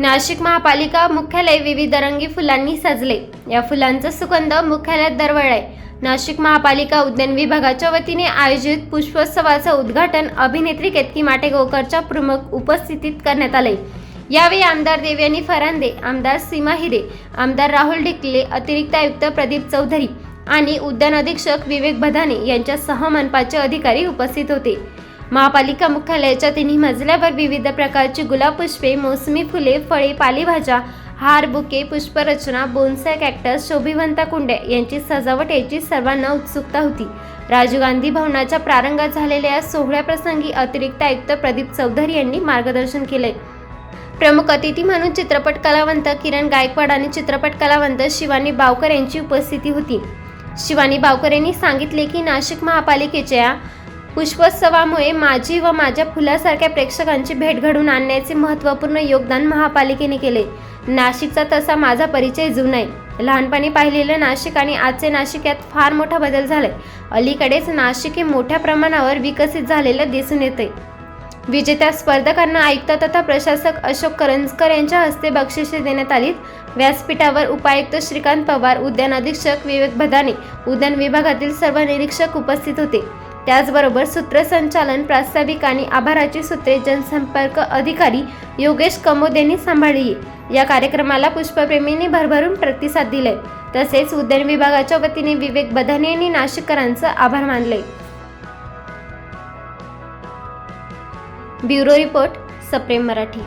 नाशिक महापालिका मुख्यालय विविध रंगी फुलांनी सजले. या फुलांचा सुगंध मुख्यालयात दरवळलाय. नाशिक महापालिका उद्यान विभागाच्या वतीने आयोजित पुष्पोत्सवाचं उद्घाटन अभिनेत्री केतकी माटेगावकरच्या प्रमुख उपस्थितीत करण्यात आले यावेळी आमदार देवयानी फरांदे आमदार सीमा हिरे आमदार राहुल ढिकले अतिरिक्त आयुक्त प्रदीप चौधरी आणि उद्यान अधीक्षक विवेक भदाने यांच्यासह मनपाचे अधिकारी उपस्थित होते. महापालिका मुख्यालयाच्या तिन्ही मजल्यावर विविध प्रकारची गुलाब पुष्पे मोसमी फुले फळे पालेभाज्या हार बुके पुष्परचना बोनसाय कॅक्टस शोभिवंत कुंड्या यांची सजावट याची सर्वांना उत्सुकता होती. राजीव गांधी भवनाच्या प्रारंभात झालेल्या या सोहळ्याप्रसंगी अतिरिक्त आयुक्त प्रदीप चौधरी यांनी मार्गदर्शन केले प्रमुख अतिथी म्हणून चित्रपट कलावंत किरण गायकवाड आणि चित्रपट कलावंत शिवानी बावकर यांची उपस्थिती होती. शिवानी बावकर यांनी सांगितले की नाशिक महापालिकेच्या पुष्पोत्सवामुळे माझी व माझ्या फुलासारख्या प्रेक्षकांची भेट घडवून आणण्याचे महत्त्वपूर्ण योगदान महापालिकेने केले. नाशिकचा तसा माझा परिचय जुना आहे लहानपणी पाहिलेलं नाशिक आणि आजचे नाशिक यात फार मोठा बदल झालाय. अलीकडेच नाशिक हे मोठ्या प्रमाणावर विकसित झालेलं दिसून येते विजेत्या स्पर्धकांना आयुक्त तथा प्रशासक अशोक करंजकर यांच्या हस्ते बक्षिसे देण्यात आली व्यासपीठावर उपायुक्त श्रीकांत पवार उद्यान अधीक्षक विवेक भदाने उद्यान विभागातील सर्व निरीक्षक उपस्थित होते. त्याचबरोबर सूत्रसंचालन प्रास्ताविक आणि आभाराची सूत्रे जनसंपर्क अधिकारी योगेश कमोद यांनी सांभाळली. या कार्यक्रमाला पुष्पप्रेमींनी भरभरून प्रतिसाद दिले. तसेच उद्यान विभागाच्या वतीने विवेक बधाने यांनी नाशिककरांचं आभार मानले. ब्युरो रिपोर्ट सप्रेम मराठी.